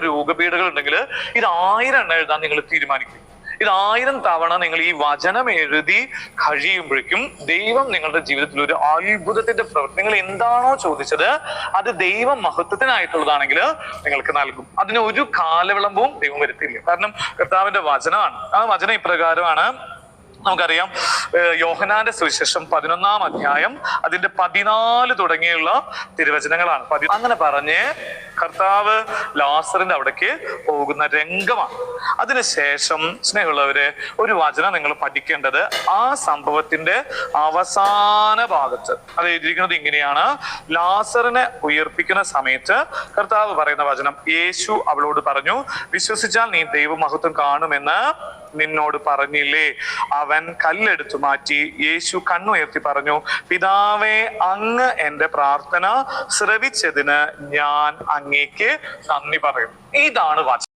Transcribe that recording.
നിങ്ങൾക്ക് രോഗപീഠകൾ ഉണ്ടെങ്കിൽ ഇത് ആയിരം എണ്ണം എഴുതാൻ നിങ്ങൾ തീരുമാനിക്കും. ഇത് ആയിരം തവണ നിങ്ങൾ ഈ വചനം എഴുതി കഴിയുമ്പോഴേക്കും ദൈവം നിങ്ങളുടെ ജീവിതത്തിൽ ഒരു അത്ഭുതത്തിന്റെ പ്രവൃത്തി നിങ്ങൾ എന്താണോ ചോദിച്ചത് അത് ദൈവ മഹത്വത്തിനായിട്ടുള്ളതാണെങ്കിൽ നിങ്ങൾക്ക് നൽകും. അതിന് ഒരു കാലവിളമ്പവും ദൈവം വരുത്തില്ല കാരണം കർത്താവിന്റെ വചനമാണ്. ആ വചനം ഇപ്രകാരമാണ്. നമുക്കറിയാം യോഹനാന്റെ സുവിശേഷം പതിനൊന്നാം അധ്യായം അതിന്റെ പതിനാല് തുടങ്ങിയുള്ള തിരുവചനങ്ങളാണ്. അങ്ങനെ പറഞ്ഞ് കർത്താവ് ലാസറിന്റെ അവിടേക്ക് പോകുന്ന രംഗമാണ്. അതിനുശേഷം സ്നേഹമുള്ളവരെ ഒരു വചനം നിങ്ങൾ പഠിക്കേണ്ടത് ആ സംഭവത്തിന്റെ അവസാന ഭാഗത്ത്. അത് എഴുതിയിരിക്കുന്നത് ഇങ്ങനെയാണ്. ലാസറിനെ ഉയർപ്പിക്കുന്ന സമയത്ത് കർത്താവ് പറയുന്ന വചനം യേശു അവളോട് പറഞ്ഞു വിശ്വസിച്ചാൽ നീ ദൈവമഹത്വം കാണുമെന്ന് നിന്നോട് പറഞ്ഞില്ലേ? അവൻ കല്ലെടുത്തു മാറ്റി യേശു കണ്ണുയർത്തി പറഞ്ഞു പിതാവേ അങ്ങ് എന്റെ പ്രാർത്ഥന ശ്രവിച്ചതിന് ഞാൻ അങ്ങേക്ക് നന്ദി പറയും. ഇതാണ് വചനം